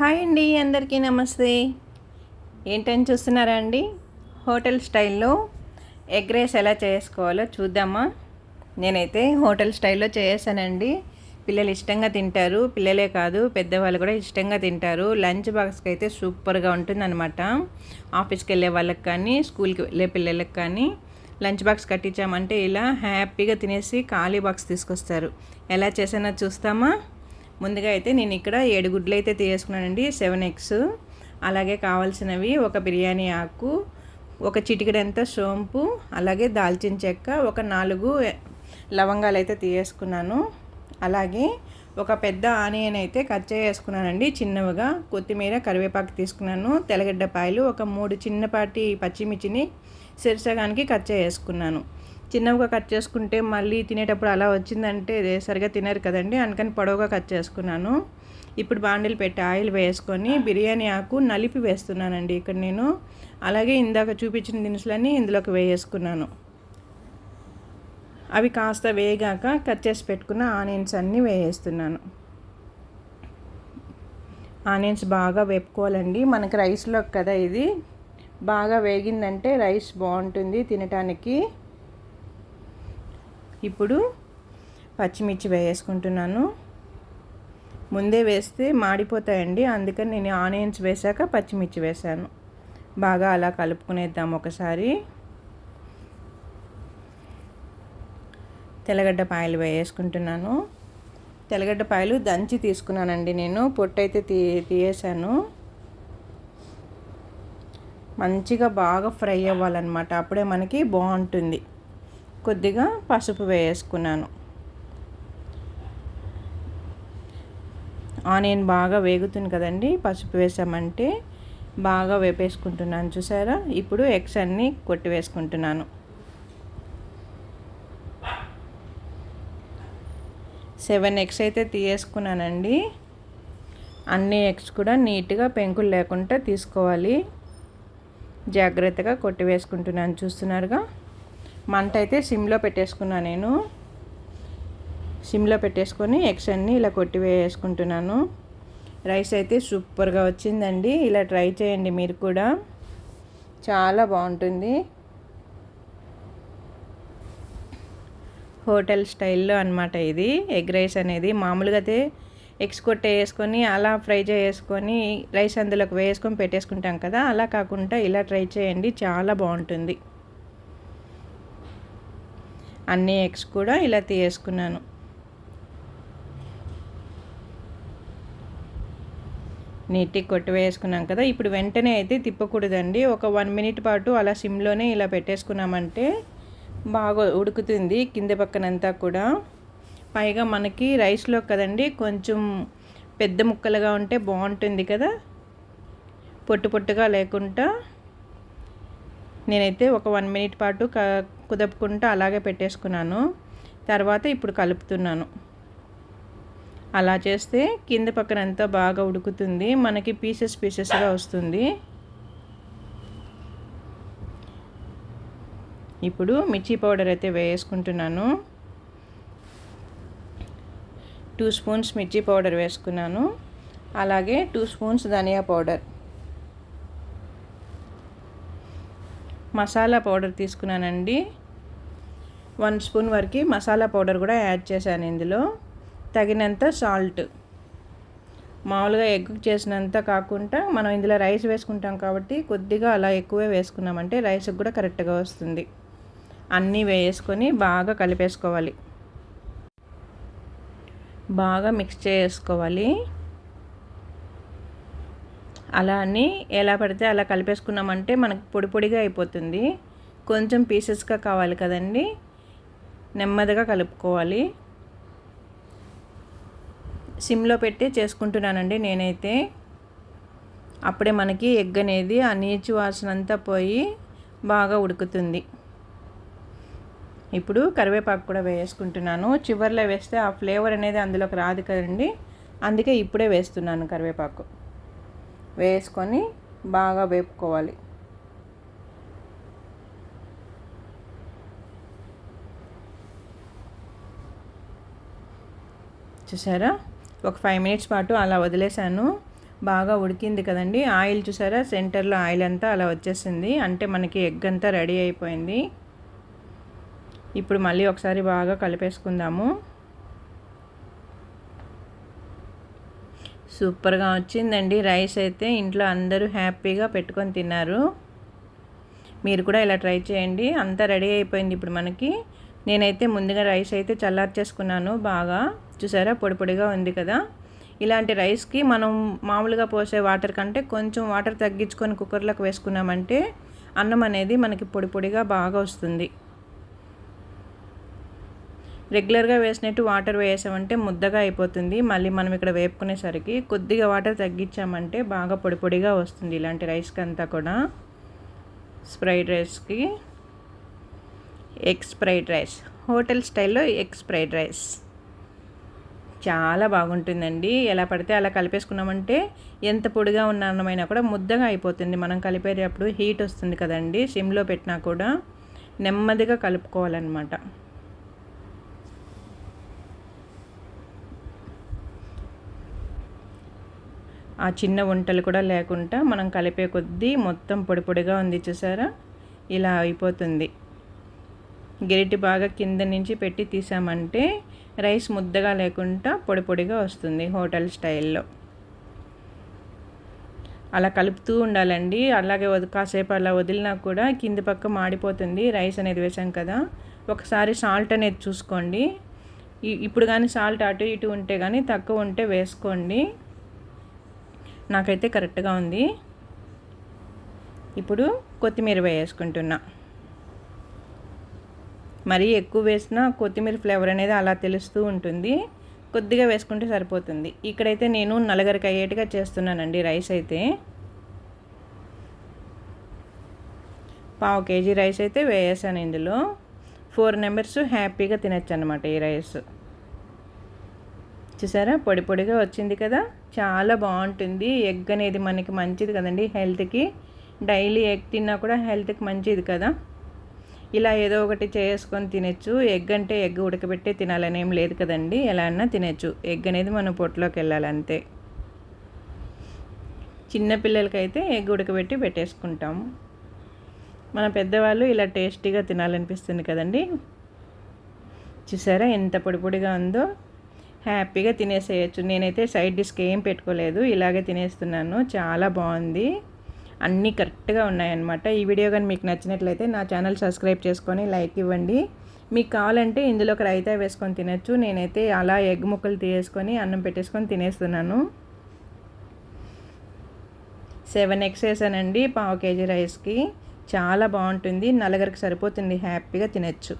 Hi అండి అందరికీ నమస్తే. ఏంటని చూస్తున్నారా అండి? హోటల్ స్టైల్లో ఎగ్ రైస్ ఎలా చేసుకోవాలో చూద్దామా? నేనైతే హోటల్ స్టైల్లో చేసానండి పిల్లలు ఇష్టంగా తింటారు. పిల్లలే కాదు పెద్దవాళ్ళు కూడా ఇష్టంగా తింటారు. లంచ్ బాక్స్కి అయితే సూపర్గా ఉంటుందన్నమాట. ఆఫీస్కి వెళ్ళే వాళ్ళకి కానీ స్కూల్కి వెళ్ళే పిల్లలకి కానీ లంచ్ బాక్స్ కట్టించామంటే ఇలా హ్యాపీగా తినేసి ఖాళీ బాక్స్ తీసుకొస్తారు. ఎలా చేసానో చూస్తామా? ముందుగా అయితే నేను ఇక్కడ ఏడు గుడ్లు అయితే తీసుకున్నానండి సెవెన్ ఎగ్స్. అలాగే కావాల్సినవి ఒక బిర్యానీ ఆకు ఒక చిటికడంత సోంపు అలాగే దాల్చిన చెక్క ఒక నాలుగు లవంగాలు అయితే తీసుకున్నాను. అలాగే ఒక పెద్ద ఆనియన్ అయితే కట్ చేసుకున్నానండి చిన్నవిగా. కొత్తిమీర కరివేపాకు తీసుకున్నాను తెల్లగడ్డపాయలు ఒక మూడు చిన్నపాటి పచ్చిమిర్చిని సిరసగానికి కట్ చేసుకున్నాను. చిన్నవిగా కట్ చేసుకుంటే మళ్ళీ తినేటప్పుడు అలా వచ్చిందంటే సరిగా తినరు కదండి అందుకని పొడవుగా కట్ చేసుకున్నాను. ఇప్పుడు బాండిల్ పెట్టి ఆయిల్ వేసుకొని బిర్యానీ ఆకు నలిపి వేస్తున్నానండి ఇక్కడ నేను. అలాగే ఇందాక చూపించిన దినుసులన్నీ ఇందులోకి వేసుకున్నాను అవి కాస్త వేగాక కట్ చేసి పెట్టుకున్న ఆనియన్స్ అన్నీ వేసేస్తున్నాను ఆనియన్స్ బాగా వేపుకోవాలండి. మనకి రైస్లో కదా ఇది. బాగా వేగిందంటే రైస్ బాగుంటుంది తినటానికి. ఇప్పుడు పచ్చిమిర్చి వేసుకుంటున్నాను ముందే వేస్తే మాడిపోతాయండి అందుకని నేను ఆనియన్స్ వేసాక పచ్చిమిర్చి వేసాను. బాగా అలా కలుపుకునేద్దాం ఒకసారి. తెల్లగడ్డ పాయలు వేసుకుంటున్నాను తెల్లగడ్డ పాయలు దంచి తీసుకున్నానండి నేను పొట్టయితే తీ తీయేశాను. మంచిగా బాగా ఫ్రై అవ్వాలన్నమాట అప్పుడే మనకి బాగుంటుంది. కొద్దిగా పసుపు వేసుకున్నాను. ఆనియన్ బాగా వేగుతుంది కదండి పసుపు వేసామంటే బాగా వేపేసుకుంటున్నాను చూసారా? ఇప్పుడు ఎగ్స్ అన్నీ కొట్టి వేసుకుంటున్నాను. సెవెన్ ఎగ్స్ అయితే తీయేసుకున్నానండి. అన్ని ఎగ్స్ కూడా నీట్గా పెంకులు లేకుండా తీసుకోవాలి. జాగ్రత్తగా కొట్టి వేసుకుంటున్నాను చూస్తున్నారుగా. మంట అయితే సిమ్లో పెట్టేసుకున్నాను నేను. సిమ్లో పెట్టేసుకొని ఎగ్స్ అన్నీ ఇలా కొట్టివేసుకుంటున్నాను రైస్ అయితే సూపర్గా వచ్చిందండి. ఇలా ట్రై చేయండి మీరు కూడా. చాలా బాగుంటుంది. హోటల్ స్టైల్లో అనమాట ఇది. ఎగ్ రైస్ అనేది మామూలుగా అయితే ఎగ్స్ కొట్టే వేసుకొని అలా ఫ్రై చేసుకొని రైస్ అందులోకి వేసుకొని పెట్టేసుకుంటాం కదా. అలా కాకుండా ఇలా ట్రై చేయండి. చాలా బాగుంటుంది. అన్ని ఎగ్స్ కూడా ఇలా తీయేసుకున్నాను. నీట్గా కొట్టి వేసుకున్నాం కదా ఇప్పుడు వెంటనే అయితే తిప్పకూడదండి. ఒక వన్ మినిట్ పాటు అలా సిమ్లోనే ఇలా పెట్టేసుకున్నామంటే బాగా ఉడుకుతుంది కింద పక్కనంతా కూడా. పైగా మనకి రైస్లో కదండి కొంచెం పెద్ద ముక్కలుగా ఉంటే బాగుంటుంది కదా. పొట్టు పొట్టుగా లేకుండా నేనైతే ఒక వన్ మినిట్ పాటు క కుదపుకుంటూ అలాగే పెట్టేసుకున్నాను. తర్వాత ఇప్పుడు కలుపుతున్నాను. అలా చేస్తే కింద పక్కన అంతా బాగా ఉడుకుతుంది. మనకి పీసెస్ పీసెస్గా వస్తుంది. ఇప్పుడు మిర్చి పౌడర్ అయితే వేసుకుంటున్నాను. టూ స్పూన్స్ మిర్చి పౌడర్ వేసుకున్నాను. అలాగే టూ స్పూన్స్ ధనియా పౌడర్. మసాలా పౌడర్ తీసుకున్నానండి. వన్ స్పూన్ వరకు మసాలా పౌడర్ కూడా యాడ్ చేశాను ఇందులో. తగినంత సాల్ట్ మామూలుగా ఎగ్ చేసినంత కాకుండా మనం ఇందులో రైస్ వేసుకుంటాం కాబట్టి కొద్దిగా అలా ఎక్కువే వేసుకున్నామంటే రైస్కి కూడా కరెక్ట్గా వస్తుంది. అన్నీ వేసుకొని బాగా కలిపేసుకోవాలి. బాగా మిక్స్ చేసుకోవాలి. అలా అని ఎలా పడితే అలా కలిపేసుకున్నామంటే మనకు పొడి పొడిగా అయిపోతుంది. కొంచెం పీసెస్గా కావాలి కదండి. నెమ్మదిగా కలుపుకోవాలి. సిమ్లో పెట్టి చేసుకుంటున్నానండి నేనైతే. అప్పుడే మనకి ఎగ్ అనేది ఆ నీచు వాసన అంతా పోయి బాగా ఉడుకుతుంది. ఇప్పుడు కరివేపాకు కూడా వేసుకుంటున్నాను. చివరిలో వేస్తే ఆ ఫ్లేవర్ అనేది అందులోకి రాదు కదండి. అందుకే ఇప్పుడే వేస్తున్నాను కరివేపాకు. వేసుకొని బాగా వేపుకోవాలి. చూసారా? ఒక ఫైవ్ మినిట్స్ పాటు అలా వదిలేసాను బాగా ఉడికింది కదండి. ఆయిల్ చూసారా? సెంటర్లో ఆయిల్ అంతా అలా వచ్చేసింది. అంటే మనకి ఎగ్ అంతా రెడీ అయిపోయింది. ఇప్పుడు మళ్ళీ ఒకసారి బాగా కలిపేసుకుందాము. సూపర్గా వచ్చిందండి. రైస్ అయితే ఇంట్లో అందరూ హ్యాపీగా పెట్టుకొని తిన్నారు. మీరు కూడా ఇలా ట్రై చేయండి. అంతా రెడీ అయిపోయింది ఇప్పుడు మనకి. నేనైతే ముందుగా రైస్ అయితే చల్లార్చేసుకున్నాను బాగా. చూసారా? పొడి పొడిగా ఉంది కదా? ఇలాంటి రైస్కి మనం మామూలుగా పోసే వాటర్ కంటే కొంచెం వాటర్ తగ్గించుకొని కుక్కర్లోకి వేసుకున్నామంటే అన్నం అనేది మనకి పొడి పొడిగా బాగా వస్తుంది. రెగ్యులర్గా వేసినట్టు వాటర్ వేసామంటే ముద్దగా అయిపోతుంది. మళ్ళీ మనం ఇక్కడ వేపుకునేసరికి కొద్దిగా వాటర్ తగ్గించామంటే బాగా పొడి పొడిగా వస్తుంది ఇలాంటి రైస్కి అంతా కూడా. స్ప్రైడ్ రైస్కి ఎగ్ స్ప్రైడ్ రైస్. హోటల్ స్టైల్లో ఎగ్ స్ప్రైడ్ రైస్. చాలా బాగుంటుందండి. ఎలా పడితే అలా కలిపేసుకున్నామంటే ఎంత పొడిగా ఉన్న అన్నమైనా కూడా ముద్దగా అయిపోతుంది. మనం కలిపేటప్పుడు హీట్ వస్తుంది కదండి. సిమ్లో పెట్టినా కూడా నెమ్మదిగా కలుపుకోవాలన్నమాట. ఆ చిన్న వంటలు కూడా లేకుండా మనం కలిపే కొద్దీ మొత్తం పొడి పొడిగా ఉంది చూసారా? ఇలా అయిపోతుంది. గెరిటి బాగా కింద నుంచి పెట్టి తీసామంటే రైస్ ముద్దగా లేకుండా పొడి పొడిగా వస్తుంది హోటల్ స్టైల్లో. అలా కలుపుతూ ఉండాలండి. అలాగే కాసేపు అలా వదిలినా కూడా కింది పక్క మాడిపోతుంది రైస్ అనేది వేసాం కదా. ఒకసారి సాల్ట్ అనేది చూసుకోండి. ఇప్పుడు కానీ సాల్ట్ అటు ఇటు ఉంటే కానీ తక్కువ ఉంటే వేసుకోండి. నాకైతే కరెక్ట్గా ఉంది. ఇప్పుడు కొత్తిమీర వేసుకుంటున్నా. మరీ ఎక్కువ వేసినా కొత్తిమీర ఫ్లేవర్ అనేది అలా తెలుస్తూ ఉంటుంది. కొద్దిగా వేసుకుంటే సరిపోతుంది. ఇక్కడైతే నేను నలుగురికి అయ్యేట్టుగా చేస్తున్నానండి రైస్ అయితే. పావు కేజీ రైస్ అయితే వేసాను ఇందులో. ఫోర్ మెంబర్స్ హ్యాపీగా తినచ్చు అనమాట ఈ రైస్. చూసారా? పొడి పొడిగా వచ్చింది కదా? చాలా బాగుంటుంది. ఎగ్ అనేది మనకి మంచిది కదండి హెల్త్కి. డైలీ ఎగ్ తిన్నా కూడా హెల్త్కి మంచిది కదా? ఇలా ఏదో ఒకటి చేసుకొని తినచ్చు. ఎగ్ అంటే ఎగ్ ఉడకబెట్టి తినాలని ఏం లేదు కదండి. ఎలా అన్నా తినచ్చు. ఎగ్ అనేది మనం పొట్టులోకి వెళ్ళాలి అంతే. చిన్నపిల్లలకైతే ఎగ్ ఉడకబెట్టి పెట్టేసుకుంటాం. మన పెద్దవాళ్ళు ఇలా టేస్టీగా తినాలనిపిస్తుంది కదండి. చూసారా ఎంత పొడి పొడిగా ఉందో. హ్యాపీగా తినేసేయచ్చు. నేనైతే సైడ్ డిష్కి ఏం పెట్టుకోలేదు. ఇలాగే తినేస్తున్నాను. చాలా బాగుంది. అన్నీ కరెక్ట్గా ఉన్నాయన్నమాట. ఈ వీడియో కానీ మీకు నచ్చినట్లయితే నా ఛానల్ సబ్స్క్రైబ్ చేసుకొని లైక్ ఇవ్వండి. మీకు కావాలంటే ఇందులో ఒక రైతా వేసుకొని తినచ్చు. నేనైతే అలా ఎగ్ ముక్కలు తీసేసుకొని అన్నం పెట్టేసుకొని తినేస్తున్నాను. సెవెన్ ఎగ్స్ వేసానండి పావు కేజీ రైస్కి. చాలా బాగుంటుంది. నలుగురికి సరిపోతుంది. హ్యాపీగా తినచ్చు.